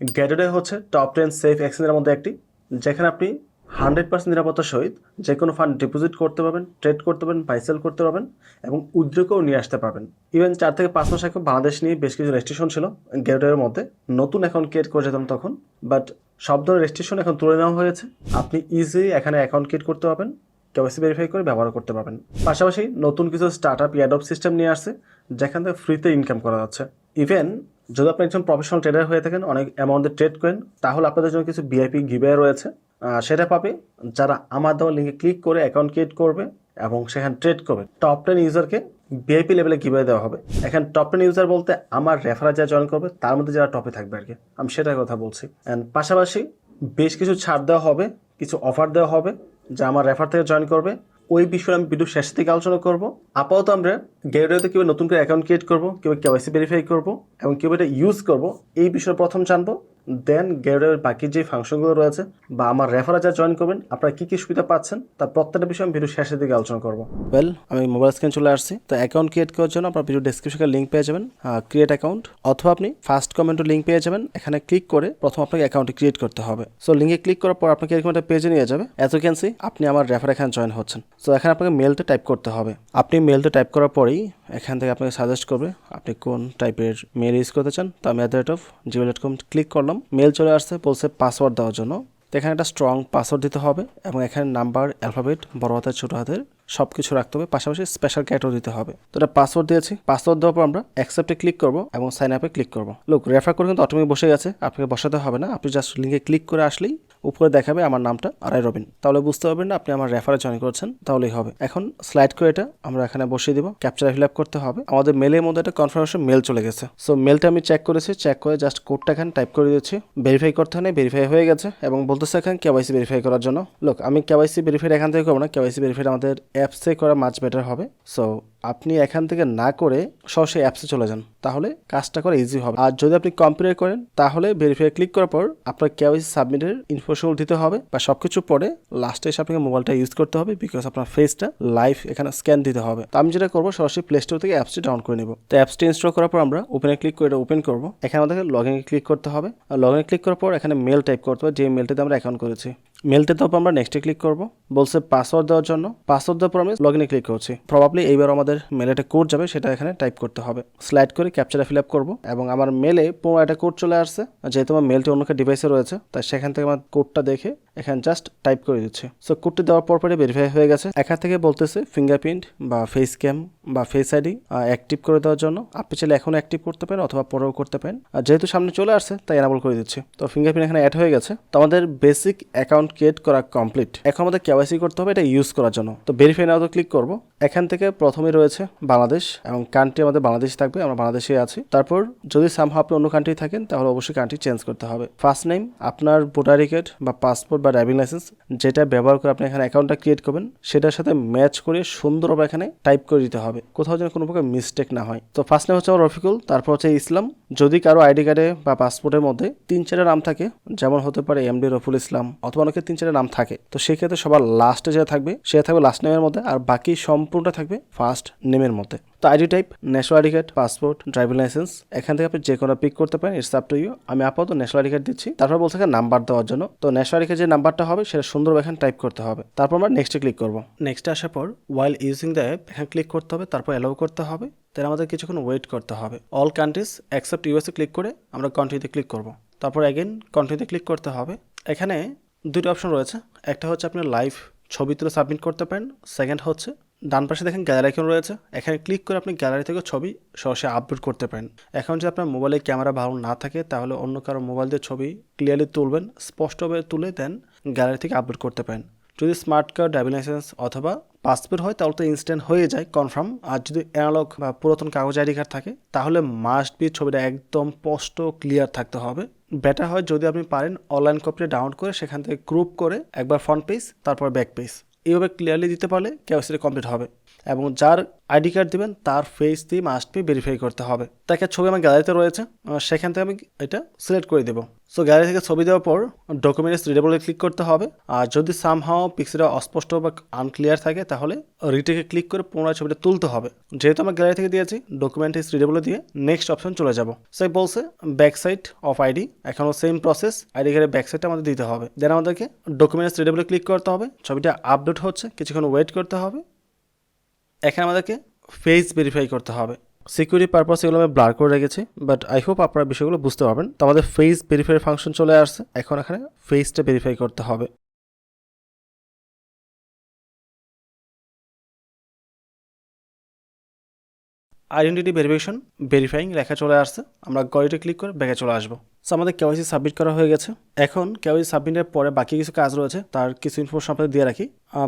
গ্যাটোডে হচ্ছে top ten safe এক্সচেঞ্জের মধ্যে একটি, যেখানে আপনি হান্ড্রেড পার্সেন্ট নিরাপত্তার সহিত যে কোনো ফান্ড ডিপোজিট করতে পারবেন ট্রেড করতে পারবেন বাইসেল করতে পারবেন এবং উদ্যোগও নিয়ে আসতে পারবেন। ইভেন চার থেকে পাঁচ মাস আগে বাংলাদেশ নিয়ে বেশ কিছু রেস্ট্রিকশন ছিল গ্যাটোডের মধ্যে। নতুন অ্যাকাউন্ট ক্রিয়েট করে যেতাম তখন বাট সব ধরনের রেস্ট্রিকশন এখন তুলে নেওয়া হয়েছে। আপনি ইজিলি এখানে অ্যাকাউন্ট ক্রিয়েট করতে পারবেন কেওয়াইসি ভেরিফাই করে ব্যবহার করতে পারবেন। পাশাপাশি নতুন কিছু স্টার্ট আপ সিস্টেম নিয়ে আসছে, যেখান থেকে ফ্রিতে ইনকাম করা যাচ্ছে। ইভেন যদি আপনি একজন প্রফেশনাল ট্রেডার হয়ে থাকেন, অনেক অ্যামাউন্টে ট্রেড করেন, তাহলে আপনাদের জন্য কিছু বিআইপি গিভে রয়েছে। সেটা পাবে যারা আমার দেওয়া লিঙ্কে ক্লিক করে অ্যাকাউন্ট ক্রিয়েট করবে এবং সেখানে ট্রেড করবে। টপ টেন ইউজারকে বিআইপি লেভেলে গিভে দেওয়া হবে। এখানে টপ টেন ইউজার বলতে আমার রেফারা যারা জয়েন করবে, তার মধ্যে যারা টপে থাকবে আর কি। আমি সেটার কথা বলছি। অ্যান্ড পাশাপাশি বেশ কিছু ছাড় দেওয়া হবে, কিছু অফার দেওয়া হবে, যা আমার রেফার থেকে জয়েন করবে। ওই বিষয়ে আমি বিদ্যুৎ শেষ থেকে আলোচনা করব। আপাতত আমরা গ্যারেডিওতে কীভাবে নতুন করে অ্যাকাউন্ট ক্রিয়েট করব কীভাবে কেওয়াইসি ভেরিফাই করব এবং কীভাবে এটা ইউজ করব, এই বিষয়ে প্রথম জানব। দেন গ্যারেডিওর বাকি যে ফাংশনগুলো রয়েছে বা আমার রেফারা যা জয়েন করবেন, আপনারা কী কী সুবিধা পাচ্ছেন? তার প্রত্যেকটা বিষয়ে আমি ভিডিও শেষের দিকে আলোচনা করব। ওয়েল আমি মোবাইল স্ক্রিন চলে আসছি। তো অ্যাকাউন্ট ক্রিয়েট করার জন্য আপনার ভিডিও ডিসক্রিপশনে লিঙ্ক পেয়ে যাবেন। ক্রিয়েট অ্যাকাউন্ট অথবা আপনি ফার্স্ট কমেন্টও লিঙ্ক পেয়ে যাবেন। এখানে ক্লিক করে প্রথম আপনাকে অ্যাকাউন্টে ক্রিয়েট করতে হবে। সো লিঙ্কে ক্লিক করার পর আপনাকে এরকম একটা পেজে নিয়ে যাবে। এত ক্যান্সি আপনি আমার রেফার এখানে জয়েন হচ্ছেন। সো এখানে আপনাকে মেলটা টাইপ করতে হবে। আপনি মেলটা টাইপ করার পরেই এখান থেকে আপনাকে সাজেস্ট করবে আপনি কোন টাইপের মেল ইউজ করতে চান। তো আমি at the rate of Gmail dot com click করলাম। মেল চলে আসছে বলছে পাসওয়ার্ড দেওয়ার জন্য। তো এখানে একটা স্ট্রং পাসওয়ার্ড দিতে হবে এবং এখানে নাম্বার অ্যালফাবেট বড় হাতের, ছোটো হাতের সব কিছু রাখতে হবে। পাশাপাশি স্পেশাল ক্যাটও দিতে হবে। তো এটা পাসওয়ার্ড দিয়েছি। পাসওয়ার্ড দেওয়ার পর আমরা অ্যাকসেপ্টে ক্লিক করব এবং সাইন আপে ক্লিক করব। লোক রেফার করে কিন্তু অটোমেটিক বসে গেছে। আপনাকে বসাতে হবে না। আপনি জাস্ট লিঙ্কে ক্লিক করে আসলেই উপরে দেখাবে আমার নামটা আড়াই রবিন। তাহলে বুঝতে পারবেন না, আপনি আমার রেফারে জয়েন করেছেন, তাহলেই হবে। এখন স্লাইড করে এটা আমরা এখানে বসিয়ে দিব ক্যাপচার ফিল আপ করতে হবে। আমাদের মেলের মধ্যে একটা কনফার্মেশন মেল চলে গেছে। সো মেলটা আমি চেক করেছি চেক করে জাস্ট কোডটা এখানে টাইপ করে দিয়েছি। ভেরিফাই করতে হয় ভেরিফাই হয়ে গেছে এবং বলতেছে এখানে কেওয়াইসি ভেরিফাই করার জন্য। লোক আমি কেওয়াইসি ভেরিফাই এখান থেকে করব না কেওয়াইসি ভেরিফাই আমাদের অ্যাপসে করা মাছ বেটার হবে। সো আপনি এখান থেকে না করে সরাসরি অ্যাপসে চলে যান, তাহলে কাজটা করা ইজি হবে। আর যদি আপনি কম্পিউটার করেন, তাহলে ভেরিফাই ক্লিক করার পর আপনার কেওয়াইসি সাবমিটের ইনফরমেশন দিতে হবে বা সব কিছু পরে লাস্টে এসে আপনাকে মোবাইলটা ইউজ করতে হবে বিকজ আপনার ফেসটা লাইভ এখানে স্ক্যান দিতে হবে। তো আমি যেটা করব, সরাসরি প্লে স্টোর থেকে অ্যাপসটি ডাউন করে নেব। তো অ্যাপসটি ইনস্টল করার পর আমরা ওপেনে ক্লিক করে এটা ওপেন করব। এখানে আমাদেরকে লগ ইনে ক্লিক করতে হবে। আর লগ ইনে ক্লিক করার পর এখানে মেল টাইপ করতে হবে যে মেলটাতে আমরা অ্যাকাউন্ট করেছি। মেলতে তো আমরা নেক্সটে ক্লিক করব। বলছে পাসওয়ার্ড দেওয়ার জন্য। পাসওয়ার্ড দেওয়ার পর আমি লগ ইনে ক্লিক করছি। প্রবাবলি এইবার আমাদের মেলে একটা কোড যাবে, সেটা এখানে টাইপ করতে হবে। স্লাইড করে ক্যাপচারে ফিল আপ করব এবং আমার মেলে পুরো একটা কোড চলে আসছে। যেহেতু আমার মেলটি অন্য ডিভাইসে রয়েছে, তাই সেখান থেকে আমার কোডটা দেখে এখানে জাস্ট টাইপ করে দিচ্ছে। সো কোডটি দেওয়ার পর পরে ভেরিফাই হয়ে গেছে। এখান থেকে বলতেছে ফিঙ্গারপ্রিন্ট বা ফেস ক্যাম বা ফেস আইডি অ্যাক্টিভ করে দেওয়ার জন্য। আপনি চাইলে এখনও অ্যাক্টিভ করতে পারেন অথবা পরেও করতে পারেন। আর যেহেতু সামনে চলে আসছে, তাই এনাবল করে দিচ্ছে। তো ফিঙ্গারপ্রিন্ট এখানে অ্যাড হয়ে গেছে। তো আমাদের বেসিক অ্যাকাউন্ট ক্রিয়েট করা কমপ্লিট এখন আমাদের কেওয়াইসি করতে হবে, এটা ইউজ করার জন্য। তো ভেরিফাই নাও তো ক্লিক করব। এখান থেকে প্রথমে রয়েছে বাংলাদেশ এবং কান্ট্রি আমাদের বাংলাদেশ থাকবে, আমরা বাংলাদেশে আছি। তারপর যদি সামহা আপনি অন্য কান্ট্রি থাকেন, তাহলে অবশ্যই কান্ট্রি চেঞ্জ করতে হবে। ফার্স্ট নেম আপনার ভোটার রিকেট বা পাসপোর্ট বা ড্রাইভিং লাইসেন্স যেটা ব্যবহার করে আপনি এখানে অ্যাকাউন্টটা ক্রিয়েট করবেন, সেটার সাথে ম্যাচ করে সুন্দরভাবে এখানে টাইপ করে দিতে হবে। কোথাও যেন কোনো প্রকার মিস্টেক না হয়। তো ফার্স্ট নেম হচ্ছে আমার রফিকুল, তারপর হচ্ছে ইসলাম। যদি কারও আইডি কার্ডে বা পাসপোর্টের মধ্যে তিন, চারটা নাম থাকে, যেমন হতে পারে এমডি রফুল ইসলাম, অথবা অনেকের তিন, চারটা নাম থাকে, তো সেক্ষেত্রে সবার লাস্টে যেটা থাকবে, সেটা থাকবে লাস্ট নেমের মধ্যে, আর বাকি সম্পূর্ণটা থাকবে ফার্স্ট নেমের মধ্যে। তো ID type national ID card passport driving licence এখান থেকে আপনি যে কোনো পিক করতে পারেন ইটস আপ টু ইউ আমি আপাতত ন্যাশনাল আইডি কার্ড দিচ্ছি। তারপর বলছে নাম্বার দেওয়ার জন্য। তো ন্যাশনাল আইডি কার্ড যে নাম্বারটা হবে, সেটা সুন্দরভাবে এখানে টাইপ করতে হবে। তারপর আমরা নেক্সটে ক্লিক করব। নেক্সটে আসার পর ওয়াইল ইউজিং দ্য অ্যাপ এখানে ক্লিক করতে হবে, তারপর অ্যালাউ করতে হবে। তাহলে আমাদের কিছুক্ষণ ওয়েট করতে হবে। All countries accept USA click করে আমরা কন্টিনিউতে ক্লিক করব। তারপর অ্যাগেন কন্টিনিউতে ক্লিক করতে হবে। এখানে দুটো অপশন রয়েছে। একটা হচ্ছে আপনার লাইভ ছবি তুলে সাবমিট করতে পারেন। সেকেন্ড হচ্ছে ডান পাশে দেখেন গ্যালারি আইকন রয়েছে। এখানে ক্লিক করে আপনি গ্যালারি থেকে ছবি সরাসরি আপলোড করতে পারেন। এখন যদি আপনার মোবাইলে ক্যামেরা ভালো না থাকে, তাহলে অন্য কারও মোবাইল দিয়ে ছবি ক্লিয়ারলি তুলবেন, স্পষ্টভাবে তুলে দেন গ্যালারি থেকে আপলোড করতে পারেন। যদি স্মার্ট কার্ড ড্রাইভিং লাইসেন্স অথবা পাসপোর্ট হয়, তাহলে তো ইনস্ট্যান্ট হয়ে যায় কনফার্ম আর যদি অ্যানালগ বা পুরাতন কাগজ আইডি কার্ড থাকে, তাহলে মাস্ট বি ছবিটা একদম স্পষ্ট ক্লিয়ার থাকতে হবে। বেটার হয় যদি আপনি পারেন অনলাইন কপিটা ডাউনলোড করে সেখান থেকে গ্রুপ করে একবার ফ্রন্ট পেজ তারপর ব্যাক পেজ এইভাবে ক্লিয়ারলি দিতে পারলে কেওয়াইসিটা কমপ্লিট হবে। এবং যার আইডি কার্ড দিবেন, তার ফেস দিয়ে মাস্ট বি ভেরিফাই করতে হবে। তাকে ছবি আমার গ্যালারিতে রয়েছে সেখান থেকে আমি এটা সিলেক্ট করে দেবো। সো গ্যালারি থেকে ছবি দেওয়ার পর ডকুমেন্টস রিডেবলে ক্লিক করতে হবে। আর যদি সামহাও পিক্সেলটা অস্পষ্ট বা আনক্লিয়ার থাকে, তাহলে রিটেকে ক্লিক করে পুনরায় ছবিটা তুলতে হবে। যেহেতু আমার গ্যালারি থেকে দিয়েছি ডকুমেন্ট ইস রিডেবলে দিয়ে নেক্সট অপশন চলে যাব। সে বলছে ব্যাক সাইড অফ আইডি এখনও সেম প্রসেস আইডি কার্ডের ব্যাক সাইডটা আমাদের দিতে হবে। দেন আমাদেরকে ডকুমেন্টস রিডেবলে ক্লিক করতে হবে, ছবিটা আপডেট হচ্ছে, কিছুক্ষণ ওয়েট করতে হবে। এখানে আমাদেরকে ফেস ভেরিফাই করতে হবে। সিকিউরিটি পারপাস এগুলো আমি ব্লার করে রেখেছি বাট আই হোপ আপনারা বিষয়গুলো বুঝতে পারবেন। তো আমাদের ফেস ভেরিফাই ফাংশন চলে আসছে, এখন এখানে ফেসটা ভেরিফাই করতে হবে। আইডেন্টিটি ভেরিফিকেশন ভেরিফাইং লেখা চলে আসছে, আমরা গড়িতে ক্লিক করে ব্যাগে চলে আসব। সো আমাদের কেওয়াইসি সাবমিট করা হয়ে গেছে। এখন কেওয়াইসি সাবমিটের পরে বাকি কিছু কাজ রয়েছে, তার কিছু ইনফরমেশন আপনাদের দিয়ে রাখি।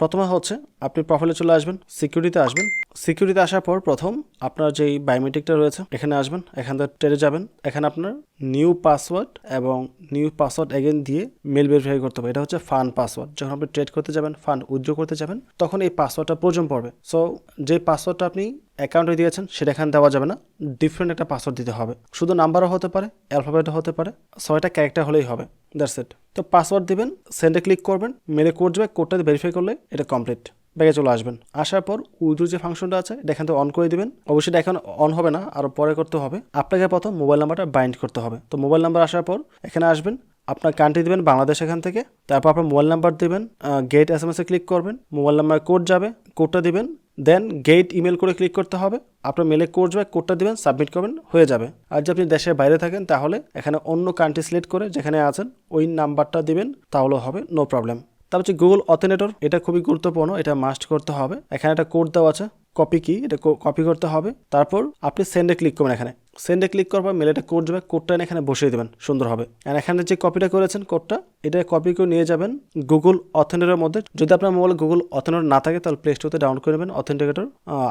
প্রথমে হচ্ছে, আপনি প্রোফাইলে চলে আসবেন সিকিউরিটিতে আসবেন। সিকিউরিটিতে আসার পর প্রথম আপনার যেই বায়োমেট্রিকটা রয়েছে, এখানে আসবেন, এখান থেকে টেরে যাবেন। এখানে আপনার নিউ পাসওয়ার্ড এবং নিউ পাসওয়ার্ড এগেন দিয়ে মেল ভেরিফাই করতে হবে। এটা হচ্ছে ফান্ড পাসওয়ার্ড যখন আপনি ট্রেড করতে যাবেন ফান্ড উইথড্র করতে যাবেন, তখন এই পাসওয়ার্ডটা প্রয়োজন পড়বে। সো যে পাসওয়ার্ডটা আপনি অ্যাকাউন্টে দিয়েছেন, সেটা এখানে দেওয়া যাবে না। ডিফারেন্ট একটা পাসওয়ার্ড দিতে হবে। শুধু নাম্বারও হতে পারে অ্যালফাবেটও হতে পারে, ছয়টা ক্যারেক্টার হলেই হবে। দ্যাটস ইট তো পাসওয়ার্ড দিবেন সেন্ডে ক্লিক করবেন মেলে কোড যাবে কোডটা ভেরিফাই করলে এটা কমপ্লিট ব্যাগে চলে আসবেন। আসার পর উইড্রো যে ফাংশনটা আছে, এটা এখান থেকে অন করে দিবেন। অবশ্যই এটা এখন অন হবে না আরও পরে করতে হবে। আপনাকে প্রথম মোবাইল নাম্বারটা বাইন্ড করতে হবে। তো মোবাইল নাম্বার আসার পর এখানে আসবেন, আপনার কান্ট্রি দিবেন, বাংলাদেশ এখান থেকে। তারপর আপনার মোবাইল নাম্বার দেবেন গেট এস এম এসে ক্লিক করবেন মোবাইল নাম্বার কোড যাবে কোডটা দিবেন দেন গেট ইমেল করে ক্লিক করতে হবে। আপনার মেলে কোড যাবে কোডটা দেবেন সাবমিট করবেন, হয়ে যাবে। আর যদি আপনি দেশের বাইরে থাকেন, তাহলে এখানে অন্য কান্ট্রি সিলেক্ট করে যেখানে আছেন, ওই নাম্বারটা দিবেন, তাহলেও হবে নো প্রবলেম তারপর হচ্ছে গুগল অথেনেটর এটা খুবই গুরুত্বপূর্ণ, এটা মাস্ট করতে হবে। এখানে একটা কোড দেওয়া আছে কপি কি এটা কপি করতে হবে। তারপর আপনি সেন্ডে ক্লিক করবেন এখানে। সেন্ডে ক্লিক করার পর মেলেটা কোড যাবে, কোডটা এখানে বসিয়ে দেবেন, সুন্দর হবে। আর এখানে যে কপিটা করেছেন কোডটা এটা কপি করে নিয়ে যাবেন গুগল অথেন্টিকেটের মধ্যে। যদি আপনার মোবাইলে গুগল অথেন্টিকেট না থাকে, তাহলে প্লে স্টোরতে ডাউন করে নেবেন। অথেন্টিকেটর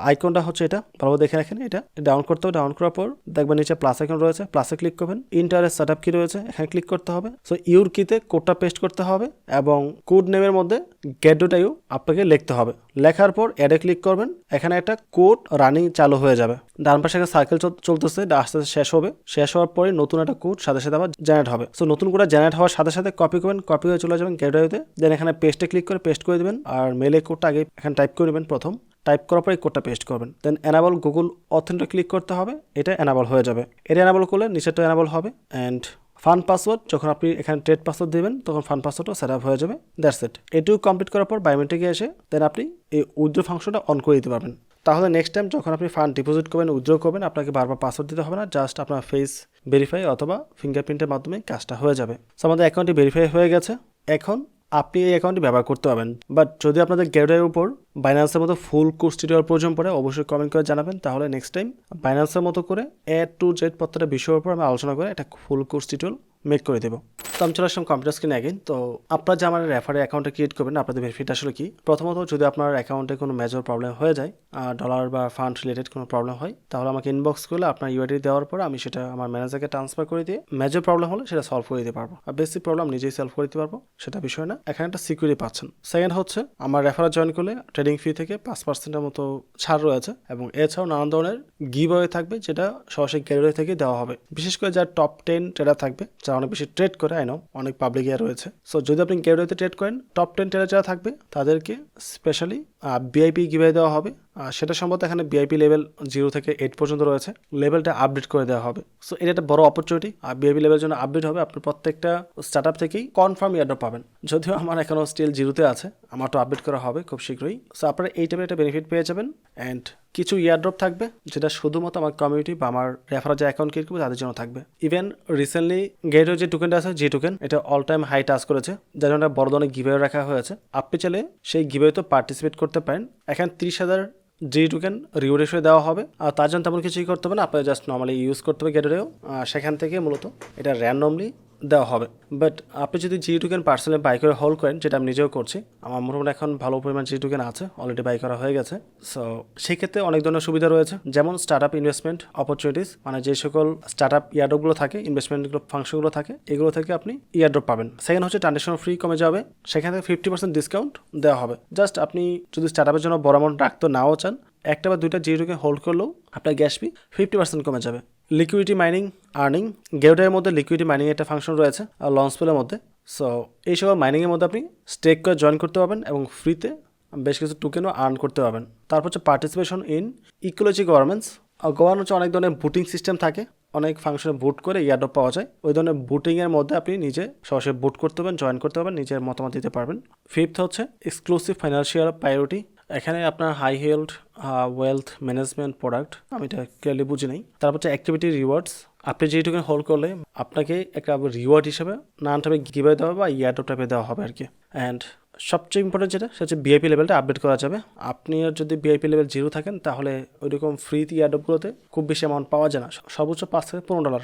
আইকনটা হচ্ছে এটা। ভালো দেখে রাখেন এটা। ডাউন করতে হবে ডাউন করার পর দেখবেন নিচে প্লাস আইকন রয়েছে। প্লাসে ক্লিক করবেন। ইন্টারের সেট আপ কি রয়েছে, এখানে ক্লিক করতে হবে। সো ইউর কিতে কোডটা পেস্ট করতে হবে এবং কোড নেমের মধ্যে গেটটা ইউ আপনাকে লিখতে হবে। লেখার পর অ্যাডে ক্লিক করবেন, এখানে একটা কোড রানিং চালু হয়ে যাবে। ডান পাশে একটা সার্কেল চলতেছে আস্তে আস্তে শেষ হবে। শেষ হওয়ার পরে নতুন একটা কোড সাথে সাথে আবার জেনারেট হবে। সো নতুন কোডটা জেনারেট হওয়ার সাথে সাথে কপি করবেন কপি হয়ে চলে যাবেন গেটওয়েতে দেন এখানে পেস্টে ক্লিক করে পেস্ট করে দেবেন। আর মেলে কোডটা আগে এখানে টাইপ করে নেবেন প্রথম। টাইপ করার পরে কোডটা পেস্ট করবেন। দেন এনাবল গুগল অথেন্টে ক্লিক করতে হবে, এটা এনাবল হয়ে যাবে। এটা এনাবল করলে নিচেরটা এনাবল হবে। অ্যান্ড ফান পাসওয়ার্ড, যখন আপনি এখানে ট্রেড পাসওয়ার্ড দেবেন, তখন ফান পাসওয়ার্ডও সেট আপ হয়ে যাবে। দ্যাটস ইট এটুকু কমপ্লিট করার পর বায়োমেট্রিকে এসে দেন আপনি এই উইথড্র ফাংশনটা অন করে দিতে পারবেন। তাহলে নেক্সট টাইম যখন আপনি ফান্ড ডিপোজিট করবেন উইথড্র করবেন, আপনাকে বারবার পাসওয়ার্ড দিতে হবে না জাস্ট আপনার ফেস ভেরিফাই অথবা ফিঙ্গারপ্রিন্টের মাধ্যমে কাজটা হয়ে যাবে। সো আমাদের অ্যাকাউন্টটি ভেরিফাই হয়ে গেছে। এখন আপনি এই অ্যাকাউন্টটি ব্যবহার করতে পারবেন। বাট যদি আপনাদের গেটের উপর বাইন্যান্সের মতো ফুল কোর্সটি দেওয়ার প্রয়োজন পড়ে, অবশ্যই কমেন্ট করে জানাবেন। তাহলে নেক্সট টাইম বাইন্যান্সের মতো করে এ টু জেড প্রত্যেকটা বিষয়ের উপর আমি আলোচনা করে একটা ফুল কোর্স টিউটোরিয়াল মেক করে দেবো। তো আমি চলে আসলাম কম্পিউটার স্ক্রিনে অ্যাগেন তো আপনার যে আমার রেফারে অ্যাকাউন্টে ক্রিয়েট করবেন, আপনাদের বেনিফিট আসলে কি? প্রথমত, যদি আপনার অ্যাকাউন্টে কোনো মেজর প্রবলেম হয়ে যায় আর ডলার বা ফান্ড রিলেটেড কোনো প্রবলেম হয়, তাহলে আমাকে ইনবক্স করলে আপনার ইউআইডি দেওয়ার পর আমি সেটা আমার ম্যানেজারকে ট্রান্সফার করে দিয়ে মেজর প্রবলেম হলে সেটা সলভ করে দিতে পারব। আর বেসিক প্রবলেম নিজেই সলভ করে দিতে পারব, সেটা বিষয় না। এখানে একটা সিকিউরিটি পাচ্ছেন। সেকেন্ড হচ্ছে, আমার রেফারে জয়েন করলে ট্রেডিং ফি থেকে পাঁচ পার্সেন্টের মতো ছাড় রয়েছে এবং এছাড়াও নানান ধরনের গিভওয়ে থাকবে, যেটা সরাসরি গ্যালারি থেকে দেওয়া হবে। বিশেষ করে যারা টপ টেন ট্রেডার থাকবে, যারা অনেক বেশি ট্রেড করে আই নো অনেক পাবলিক ইয়ার রয়েছে। সো যদি আপনি কেউ ট্রেড করেন টপ টেন ট্রেডার যারা থাকবে, তাদেরকে স্পেশালি বিআইপি গিভওয়ে দেওয়া হবে। সেটা সম্ভবত এখানে বিআইপি লেভেল জিরো থেকে এইট পর্যন্ত রয়েছে। লেভেলটা আপডেট করে দেওয়া হবে। সো এটা একটা বড় অপরচুনিটি আর বিআইপি লেভেলের জন্য আপডেট হবে আপনি প্রত্যেকটা স্টার্ট আপ থেকেই কনফার্ম ইয়ারড্রপ পাবেন। যদিও আমার এখনও স্টিল জিরোতে আছে, আমার তো আপডেট করা হবে খুব শীঘ্রই। সো আপনারা এই টাইপের একটা বেনিফিট পেয়ে যাবেন। অ্যান্ড কিছু ইয়ারড্রপ থাকবে, যেটা শুধুমাত্র আমার কমিউনিটি বা আমার রেফার যে অ্যাকাউন্ট ক্রিয়েট তাদের জন্য থাকবে। ইভেন রিসেন্টলি গেটের যে টোকেনটা আছে জি টোকেন এটা অল টাইম হাই টাচ করেছে। যার জন্য বড় ধরনের গিভে রাখা হয়েছে। আপনি চাইলে সেই গিভে তো পার্টিসিপেট করতে পারেন। এখানে তিরিশ হাজার জি টোকেন রিওয়ার্ড হিসেবে দেওয়া হবে। আর তার জন্য তেমন কিছুই করতে হবে না। আপনার জাস্ট নর্মালি ইউজ করতে হবে গেটওয়েও সেখান থেকে মূলত এটা র্যান্ডমলি দেওয়া হবে। বাট আপনি যদি জি টোকেন পার্সেলে বাই করে হোল্ড করেন, যেটা আমি নিজেও করছি, আমার মোটামুটি এখন ভালো পরিমাণ জি টোকেন আছে অলরেডি বাই করা হয়ে গেছে। সো সেক্ষেত্রে অনেক ধরনের সুবিধা রয়েছে, যেমন স্টার্ট আপ ইনভেস্টমেন্ট অপরচুনিটিস মানে যে সকল স্টার্ট আপ ইয়ারড্রপগুলো থাকে ইনভেস্টমেন্টগুলো ফাংশনগুলো থাকে, এগুলো থেকে আপনি ইয়ারড্রপ পাবেন। সেকেন্ড হচ্ছে ট্রানজেকশন ফ্রি কমে যাবে, সেখান থেকে ফিফটি পার্সেন্ট ডিসকাউন্ট দেওয়া হবে। জাস্ট আপনি যদি স্টার্ট আপের জন্য বড় অ্যামাউন্ট রাখতে নাও চান, একটা বা দুইটা জিরো টোকেন হোল্ড করলেও আপনার গ্যাস ফি ফিফটি পার্সেন্ট কমে যাবে। লিকুইডিটি মাইনিং আর্নিং গেউটের মধ্যে লিকুইডিটি মাইনিং একটা ফাংশন রয়েছে, আর লঞ্চ পেলের মধ্যে। সো এই সকল মাইনিংয়ের মধ্যে আপনি স্টেক করে জয়েন করতে পারবেন এবং ফ্রিতে বেশ কিছু টোকেনও আর্ন করতে পারবেন। তারপর হচ্ছে participation in ecology governments government হচ্ছে অনেক ধরনের বুটিং সিস্টেম থাকে, অনেক ফাংশনে বুট করে ইয়ারডপ পাওয়া যায়। ওই ধরনের বুটিংয়ের মধ্যে আপনি নিজে সরাসরি বুট করতে পারবেন জয়েন করতে পারবেন, নিজের মতামত দিতে পারবেন। ফিফথ হচ্ছে এক্সক্লুসিভ ফাইন্যান্সিয়াল প্রায়োরিটি এখানে আপনার high health wealth management product আমি এটা ক্লিয়ারলি বুঝি নাই। তারপর হচ্ছে অ্যাক্টিভিটি রিওয়ার্ডস আপনি যেই হোল্ড করলে আপনাকে একটা রিওয়ার্ড হিসেবে নান টাইপে গিভে দেওয়া বা ইয়ারডপ টাইপে দেওয়া হবে আর কি। অ্যান্ড সবচেয়ে ইম্পর্টেন্ট যেটা, সেটা হচ্ছে বিআইপি লেভেলটা আপডেট করা যাবে। আপনি যদি বিআইপি লেভেল জিরো থাকেন, তাহলে ওইরকম ফ্রি ইয়ারডপগুলোতে খুব বেশি অ্যামাউন্ট পাওয়া যায় না। সর্বোচ্চ পাঁচ থেকে পনেরো ডলার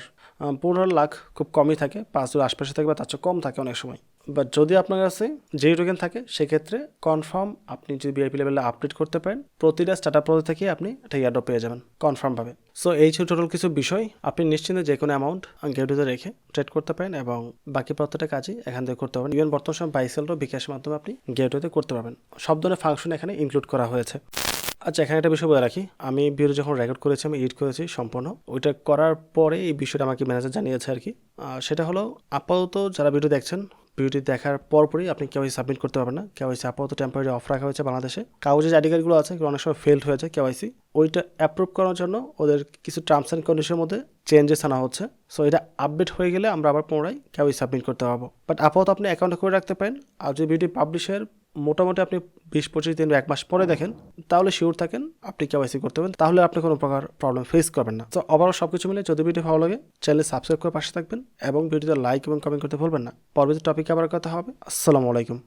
পনেরো লাখ খুব কমই থাকে, পাঁচ আশপাশে থাকে বা তার চেয়ে কম থাকে অনেক সময়। বাট যদি আপনার কাছে যেই টোকেন থাকে, সেক্ষেত্রে কনফার্ম আপনি যদি বিআইপি লেভেলে আপডেট করতে পারেন, প্রতিটা স্টার্ট আপ থেকে আপনি একটা ইয়ারডপ পেয়ে যাবেন কনফার্মভাবে সো এই ছিল টোটাল কিছু বিষয়। আপনি নিশ্চিন্তে যে কোনো অ্যামাউন্ট গেটুতে রেখে ট্রেড করতে পারেন এবং বাকি প্রত্যেকটা কাজই এখান থেকে করতে পারবেন। ইভেন বর্তমান সময় বাইসেলও বিকাশের মাধ্যমে আপনি গেটওয়েতে করতে পারবেন। সব ধরনের ফাংশন এখানে ইনক্লুড করা হয়েছে। আচ্ছা এখানে একটা বিষয় বলে রাখি। আমি ভিডিও যখন রেকর্ড করেছি, আমি এডিট করেছি সম্পূর্ণ। ওইটা করার পরে এই বিষয়টা আমাকে ম্যানেজার জানিয়েছে আর কি সেটা হলো, আপাতত যারা ভিডিও দেখছেন ভিডিওটি দেখার পরপরই আপনি কেওয়াইসি সাবমিট করতে পারবেন না। কেওয়াইসি আপাতত টেম্পোরারি অফ রাখা হয়েছে বাংলাদেশে। কাগজের আইডি আছে অনেক সময় ফেল্ড হয়েছে কেওয়াইসি ওইটা অ্যাপ্রুভ করার জন্য ওদের কিছু টার্মস অ্যান্ড কন্ডিশনের মধ্যে চেঞ্জেস আনা হচ্ছে। সো এটা আপডেট হয়ে গেলে আমরা আবার পুনরায় কেওয়াইসি সাবমিট করতে পারব। বাট আপাতত আপনি অ্যাকাউন্টে করে রাখতে পারেন। আর যদি ভিডিও পাবলিশের মোটামুটি আপনি বিশ, পঁচিশ দিন এক মাস পরে দেখেন, তাহলে শিওর থাকেন আপনি কেওয়াইসি করতে পারেন তাহলে আপনি কোনো প্রকার প্রবলেম ফেস করবেন না। তো ওভারঅল সব কিছু মিলে যদি ভিডিও ভালো লাগে চ্যানেল সাবস্ক্রাইব করে পাশে থাকবেন এবং ভিডিওতে লাইক এবং কমেন্ট করতে ভুলবেন না। পরবর্তী টপিকে আবার কথা হবে। আসসালামু আলাইকুম।